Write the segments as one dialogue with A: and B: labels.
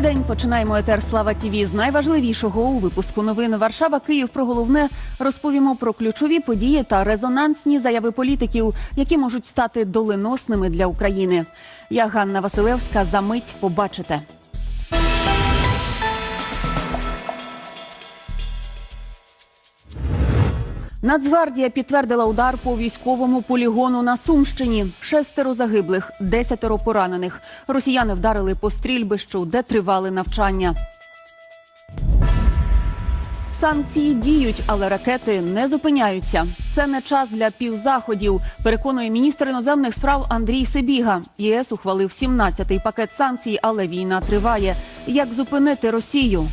A: Добрий день. Починаємо етер Слава Тіві з найважливішого у випуску новин Варшава, Київ. Про головне розповімо про ключові події та резонансні заяви політиків, які можуть стати доленосними для України. Я Ганна Василевська. За мить побачите. Нацгвардія підтвердила удар по військовому полігону на Сумщині. Шестеро загиблих, десятеро поранених. Росіяни вдарили по стрільбищу, де тривали навчання. Санкції діють, але ракети не зупиняються. Це не час для півзаходів. Переконує міністр іноземних справ Андрій Сибіга. ЄС ухвалив 17-й пакет санкцій, але війна триває. Як зупинити Росію?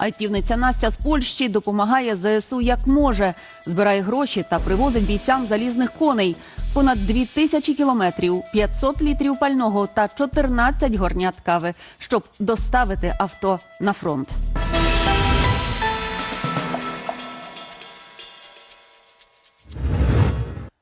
A: Айтівниця Настя з Польщі допомагає ЗСУ як може, збирає гроші та привозить бійцям залізних коней. Понад дві тисячі кілометрів, 500 літрів пального та 14 горнят кави, щоб доставити авто на фронт.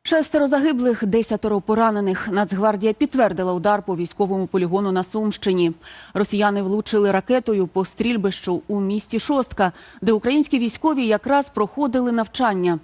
A: Шестеро загиблих, десятеро поранених. Нацгвардія підтвердила удар по військовому полігону на Сумщині. Росіяни влучили ракетою по стрільбищу у місті Шостка, де українські військові якраз проходили навчання.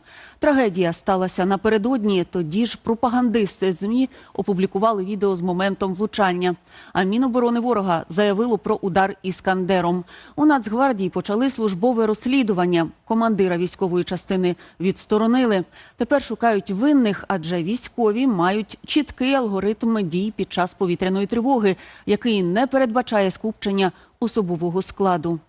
A: Трагедія сталася напередодні. Тоді ж пропагандисти змі опублікували відео з моментом влучання. А Міноборони ворога заявило про удар іскандером. У Нацгвардії почали службове розслідування. Командира військової частини відсторонили. Тепер шукають винних, адже військові мають чіткий алгоритм дій під час повітряної тривоги, який не передбачає скупчення особового складу.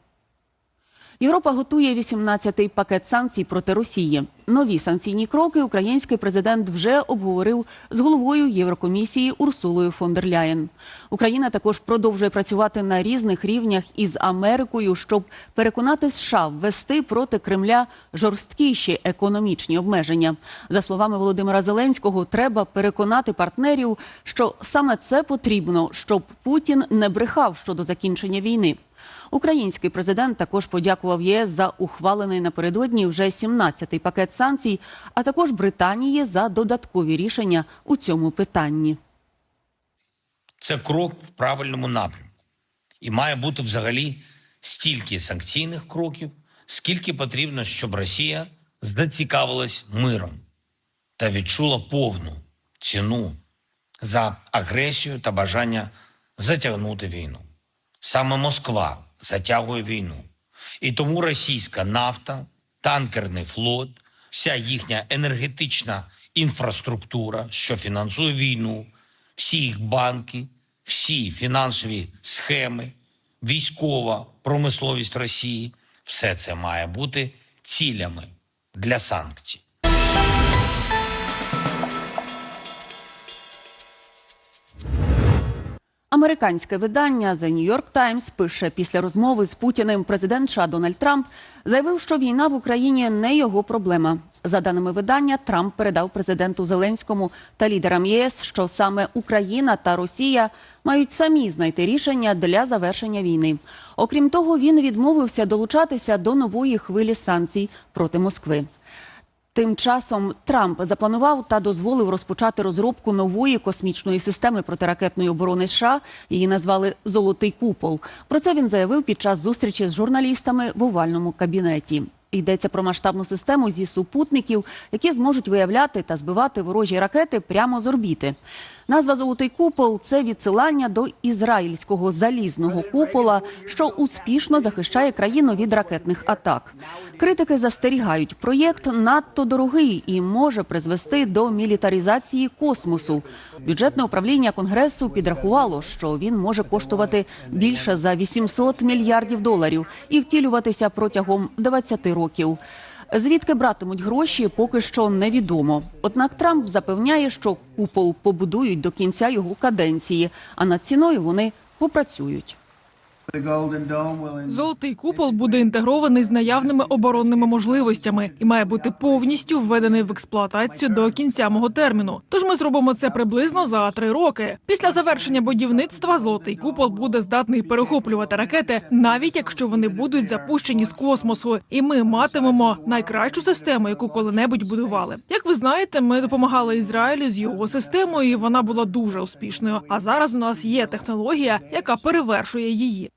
A: Європа готує 18-й пакет санкцій проти Росії. Нові санкційні кроки український президент вже обговорив з головою Єврокомісії Урсулою фон дер Ляєн. Україна також продовжує працювати на різних рівнях із Америкою, щоб переконати США ввести проти Кремля жорсткіші економічні обмеження. За словами Володимира Зеленського, треба переконати партнерів, що саме це потрібно, щоб Путін не брехав щодо закінчення війни. Український президент також подякував ЄС за ухвалений напередодні вже 17-й пакет санкцій, а також Британії за додаткові рішення у цьому питанні.
B: Це крок в правильному напрямку. І має бути взагалі стільки санкційних кроків, скільки потрібно, щоб Росія зацікавилась миром та відчула повну ціну за агресію та бажання затягнути війну. Саме Москва затягує війну. І тому російська нафта, танкерний флот, вся їхня енергетична інфраструктура, що фінансує війну, всі їх банки, всі фінансові схеми, військова промисловість Росії все це має бути цілями для санкцій.
A: Американське видання The New York Times пише після розмови з Путіним президент США Дональд Трамп заявив, що війна в Україні не його проблема. За даними видання, Трамп передав президенту Зеленському та лідерам ЄС, що саме Україна та Росія мають самі знайти рішення для завершення війни. Окрім того, він відмовився долучатися до нової хвилі санкцій проти Москви. Тим часом Трамп запланував та дозволив розпочати розробку нової космічної системи протиракетної оборони США. Її назвали Золотий купол. Про це він заявив під час зустрічі з журналістами в овальному кабінеті. Йдеться про масштабну систему зі супутників, які зможуть виявляти та збивати ворожі ракети прямо з орбіти. Назва Золотий купол це відсилання до ізраїльського залізного купола, що успішно захищає країну від ракетних атак. Критики застерігають, проєкт надто дорогий і може призвести до мілітаризації космосу. Бюджетне управління конгресу підрахувало, що він може коштувати більше за 800 мільярдів доларів і втілюватися протягом 20 років. Звідки братимуть гроші, поки що невідомо. Однак Трамп запевняє, що купол побудують до кінця його каденції, а над ціною вони попрацюють.
C: Золотий купол буде інтегрований з наявними оборонними можливостями і має бути повністю введений в експлуатацію до кінця мого терміну. Тож ми зробимо це приблизно за три роки. Після завершення будівництва золотий купол буде здатний перехоплювати ракети, навіть якщо вони будуть запущені з космосу. І ми матимемо найкращу систему, яку коли-небудь будували. Як ви знаєте, ми допомагали Ізраїлю з його системою, і вона була дуже успішною. А зараз у нас є технологія, яка перевершує її.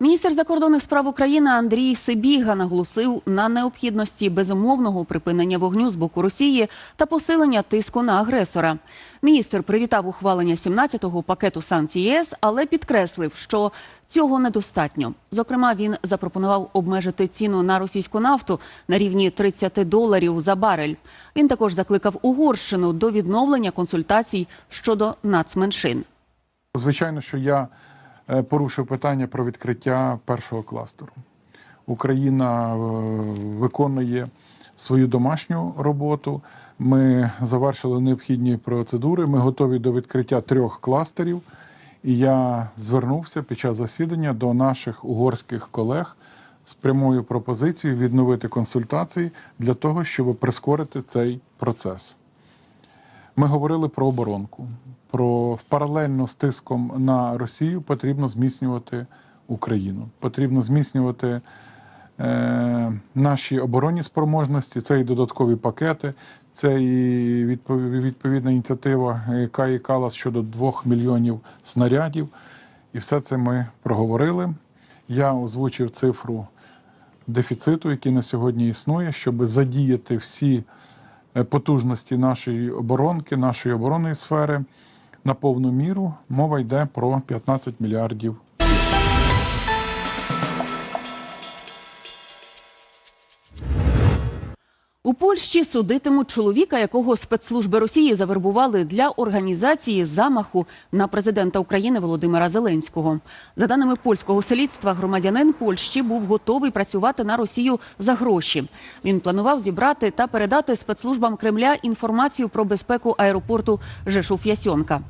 A: Міністр закордонних справ України Андрій Сибіга наголосив на необхідності безумовного припинення вогню з боку Росії та посилення тиску на агресора. Міністр привітав ухвалення 17-го пакету санкцій ЄС, але підкреслив, що цього недостатньо. Зокрема, він запропонував обмежити ціну на російську нафту на рівні 30 доларів за барель. Він також закликав Угорщину до відновлення консультацій щодо нацменшин.
D: Звичайно, що я порушив питання про відкриття першого кластеру. Україна е, виконує свою домашню роботу. Ми завершили необхідні процедури. Ми готові до відкриття трьох кластерів. І я звернувся під час засідання до наших угорських колег з прямою пропозицією відновити консультації для того, щоб прискорити цей процес. Ми говорили про оборонку. Про паралельно з тиском на Росію потрібно зміцнювати Україну. Потрібно зміцнювати е, наші оборонні спроможності, це і додаткові пакети, це і відпов- відповідна ініціатива, яка і Калас щодо 2 мільйонів снарядів. І все це ми проговорили. Я озвучив цифру дефіциту, який на сьогодні існує, щоб задіяти всі потужності нашої оборонки, нашої оборонної сфери на повну міру. Мова йде про 15 мільярдів
A: У Польщі судитимуть чоловіка, якого спецслужби Росії завербували для організації замаху на президента України Володимира Зеленського. За даними польського слідства, громадянин Польщі був готовий працювати на Росію за гроші. Він планував зібрати та передати спецслужбам Кремля інформацію про безпеку аеропорту Жешуф-Ясьонка.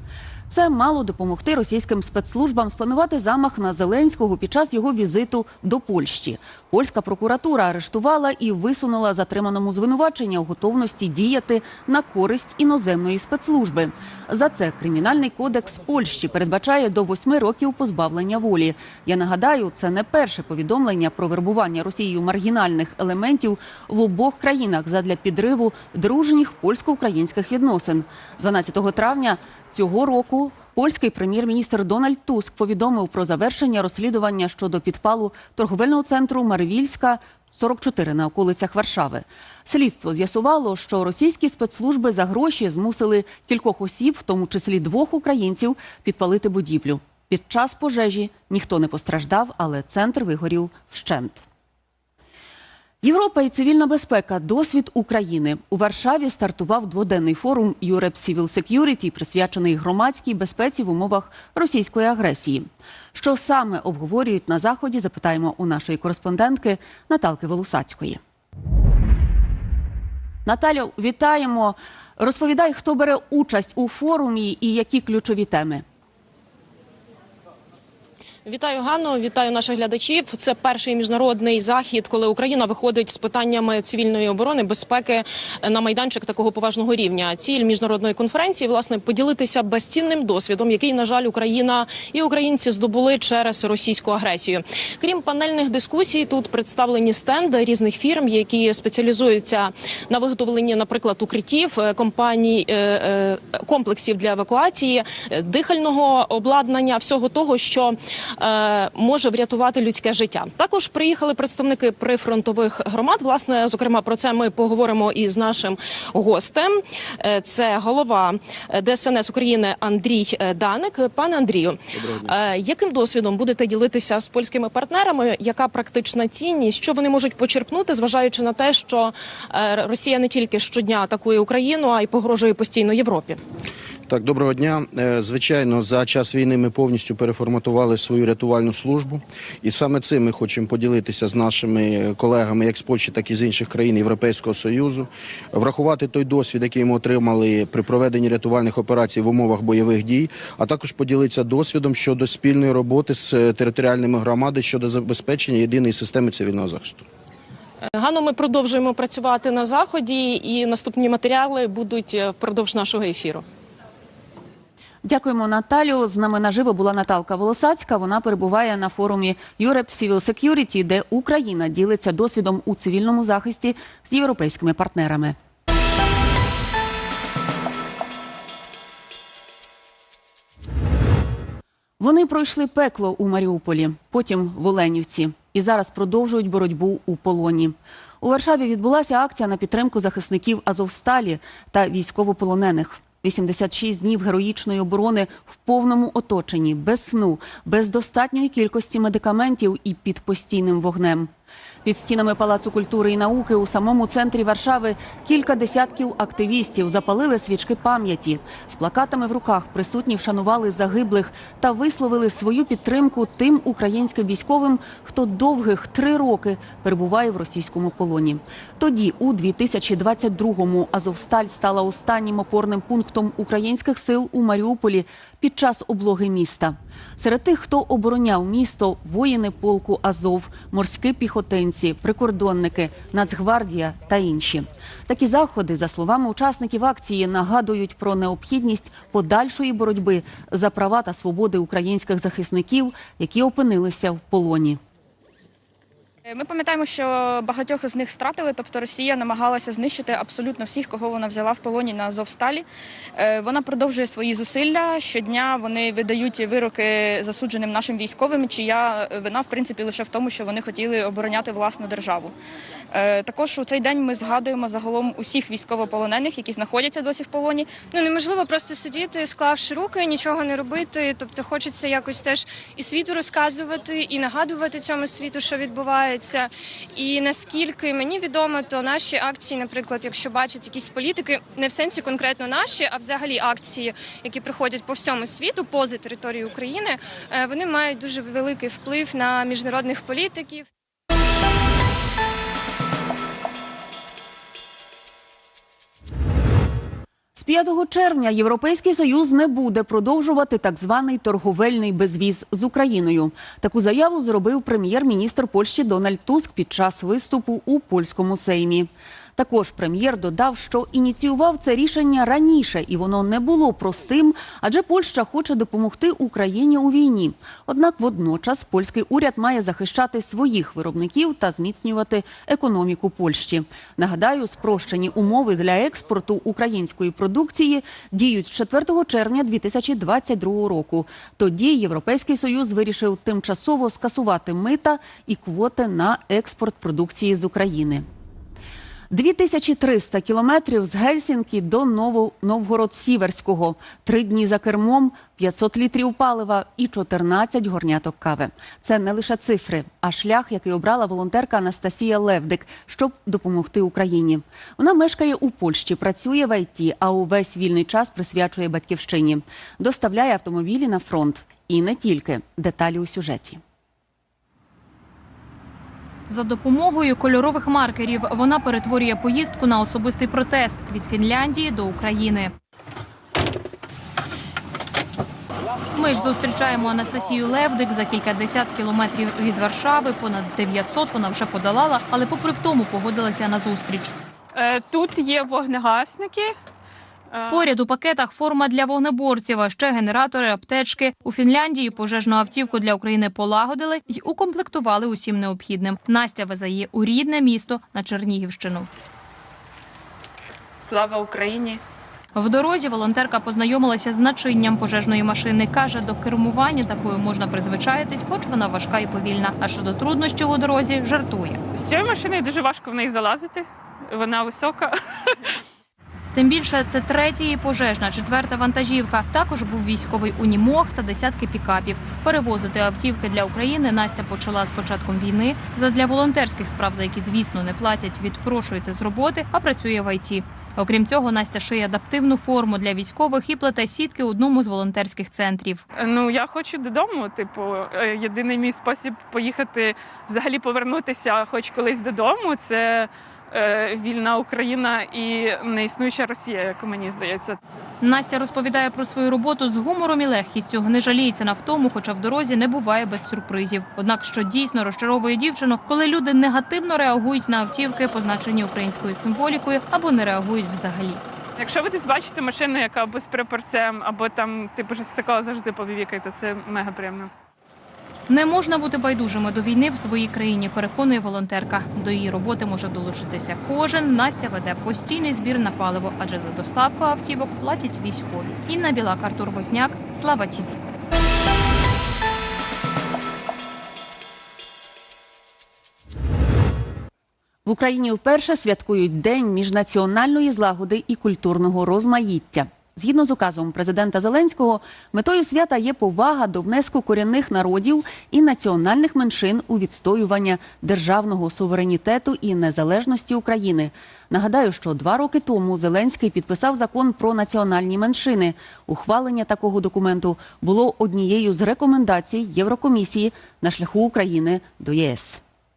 A: Це мало допомогти російським спецслужбам спланувати замах на Зеленського під час його візиту до Польщі. Польська прокуратура арештувала і висунула затриманому звинувачення у готовності діяти на користь іноземної спецслужби. За це кримінальний кодекс Польщі передбачає до восьми років позбавлення волі. Я нагадаю, це не перше повідомлення про вербування Росією маргінальних елементів в обох країнах задля підриву дружніх польсько-українських відносин. 12 травня цього року польський прем'єр-міністр Дональд Туск повідомив про завершення розслідування щодо підпалу торговельного центру Марвільська 44 на околицях Варшави. Слідство з'ясувало, що російські спецслужби за гроші змусили кількох осіб, в тому числі двох українців, підпалити будівлю. Під час пожежі ніхто не постраждав, але центр вигорів вщент. Європа і цивільна безпека. Досвід України у Варшаві стартував дводенний форум Europe Civil Security, присвячений громадській безпеці в умовах російської агресії. Що саме обговорюють на заході? Запитаємо у нашої кореспондентки Наталки Волосацької. Наталю, вітаємо. Розповідай, хто бере участь у форумі і які ключові теми.
E: Вітаю Ганно, вітаю наших глядачів. Це перший міжнародний захід, коли Україна виходить з питаннями цивільної оборони, безпеки на майданчик такого поважного рівня. Ціль міжнародної конференції власне поділитися безцінним досвідом, який на жаль Україна і українці здобули через російську агресію. Крім панельних дискусій, тут представлені стенди різних фірм, які спеціалізуються на виготовленні, наприклад, укриттів, е, компаній е, е, комплексів для евакуації, дихального обладнання, всього того, що може врятувати людське життя. Також приїхали представники прифронтових громад. Власне, зокрема, про це ми поговоримо із нашим гостем. Е, Це голова е, ДСНС України Андрій е, Даник. Пане Андрію, е, яким досвідом будете ділитися з польськими партнерами? Яка практична цінність? Що вони можуть почерпнути, зважаючи на те, що е, Росія не тільки щодня атакує Україну, а й погрожує постійно Європі?
F: Так, доброго дня. Е, Звичайно, за час війни ми повністю переформатували свою рятувальну службу, і саме цим ми хочемо поділитися з нашими колегами, як з Польщі, так і з інших країн Європейського союзу, врахувати той досвід, який ми отримали при проведенні рятувальних операцій в умовах бойових дій, а також поділитися досвідом щодо спільної роботи з е, територіальними громадами щодо забезпечення єдиної системи цивільного захисту.
E: Гано, ми продовжуємо працювати на заході, і наступні матеріали будуть е, впродовж нашого ефіру.
A: Дякуємо, Наталю. З нами наживо була Наталка Волосацька. Вона перебуває на форумі Europe Civil Security, де Україна ділиться досвідом у цивільному захисті з європейськими партнерами. Вони пройшли пекло у Маріуполі, потім в Оленівці і зараз продовжують боротьбу у полоні. У Варшаві відбулася акція на підтримку захисників Азовсталі та військовополонених. 86 днів героїчної оборони в повному оточенні, без сну, без достатньої кількості медикаментів і під постійним вогнем. Під стінами Палацу культури і науки у самому центрі Варшави кілька десятків активістів запалили свічки пам'яті. З плакатами в руках присутні вшанували загиблих та висловили свою підтримку тим українським військовим, хто довгих три роки перебуває в російському полоні. Тоді, у 2022-му, Азовсталь стала останнім опорним пунктом українських сил у Маріуполі під час облоги міста. Серед тих, хто обороняв місто, воїни полку Азов, морські піхотинці, прикордонники, Нацгвардія та інші. Такі заходи, за словами учасників акції, нагадують про необхідність подальшої боротьби за права та свободи українських захисників, які опинилися в полоні.
G: Ми пам'ятаємо, що багатьох із них стратили, тобто Росія намагалася знищити абсолютно всіх, кого вона взяла в полоні на Азовсталі. Е, Вона продовжує свої зусилля. Щодня вони видають вироки засудженим нашим військовим, чия вина в принципі лише в тому, що вони хотіли обороняти власну державу. Е, Також у цей день ми згадуємо загалом усіх військовополонених, які знаходяться досі в полоні.
H: Ну неможливо просто сидіти, склавши руки, нічого не робити. Тобто, хочеться якось теж і світу розказувати, і нагадувати цьому світу, що відбувається. І наскільки мені відомо, то наші акції, наприклад, якщо бачать якісь політики, не в сенсі конкретно наші, а взагалі акції, які приходять по всьому світу, поза територією України, е, вони мають дуже великий вплив на міжнародних політиків.
A: 5 червня Європейський Союз не буде продовжувати так званий торговельний безвіз з Україною. Таку заяву зробив прем'єр-міністр Польщі Дональд Туск під час виступу у польському сеймі. Також прем'єр додав, що ініціював це рішення раніше, і воно не було простим, адже Польща хоче допомогти Україні у війні. Однак водночас польський уряд має захищати своїх виробників та зміцнювати економіку Польщі. Нагадаю, спрощені умови для експорту української продукції діють з 4 червня 2022 року. Тоді Європейський союз вирішив тимчасово скасувати мита і квоти на експорт продукції з України. 2300 кілометрів з Гельсінкі до Ново- Новгород-Сіверського. Три дні за кермом, 500 літрів палива і 14 горняток кави. Це не лише цифри, а шлях, який обрала волонтерка Анастасія Левдик, щоб допомогти Україні. Вона мешкає у Польщі, працює в ІТ, а увесь вільний час присвячує батьківщині. Доставляє автомобілі на фронт. І не тільки деталі у сюжеті.
I: За допомогою кольорових маркерів вона перетворює поїздку на особистий протест від Фінляндії до України. Ми ж зустрічаємо Анастасію Левдик за кількадесят кілометрів від Варшави. Понад 900 вона вже подолала, але попри втому погодилася на зустріч.
J: Е, Тут є вогнегасники.
I: Поряд у пакетах форма для вогнеборців, а ще генератори, аптечки. У Фінляндії пожежну автівку для України полагодили й укомплектували усім необхідним. Настя везе її у рідне місто на Чернігівщину.
J: Слава Україні!
I: В дорозі волонтерка познайомилася з начинням пожежної машини. Каже, до кермування такою можна призвичаїтись, хоч вона важка і повільна. А щодо труднощів у дорозі, жартує.
J: З цією машиною дуже важко в неї залазити. Вона висока.
I: Тим більше це третя пожежна, четверта вантажівка. Також був військовий унімог та десятки пікапів. Перевозити автівки для України Настя почала з початком війни. Задля волонтерських справ, за які звісно не платять, відпрошується з роботи, а працює в ІТ. Окрім цього, Настя шиє адаптивну форму для військових і плете сітки одному з волонтерських центрів.
J: Ну я хочу додому. Типу, е, єдиний мій спосіб поїхати, взагалі повернутися, хоч колись додому. Це вільна Україна і неіснуюча Росія, як мені здається.
I: Настя розповідає про свою роботу з гумором і легкістю. Не жаліється на втому, хоча в дорозі не буває без сюрпризів. Однак, що дійсно розчаровує дівчину, коли люди негативно реагують на автівки, позначені українською символікою, або не реагують взагалі.
J: Якщо ви десь бачите машину, яка або з прапорцем, або там типу щось такого завжди повівікайте, це мега приємно.
I: Не можна бути байдужими до війни в своїй країні, переконує волонтерка. До її роботи може долучитися кожен. Настя веде постійний збір на паливо, адже за доставку автівок платять військові. Інна Білак, Артур Возняк, Слава Тіві.
A: В Україні вперше святкують День міжнаціональної злагоди і культурного розмаїття. Згідно з указом президента Зеленського, метою свята є повага до внеску корінних народів і національних меншин у відстоювання державного суверенітету і незалежності України. Нагадаю, що два роки тому Зеленський підписав закон про національні меншини. Ухвалення такого документу було однією з рекомендацій Єврокомісії на шляху України до ЄС.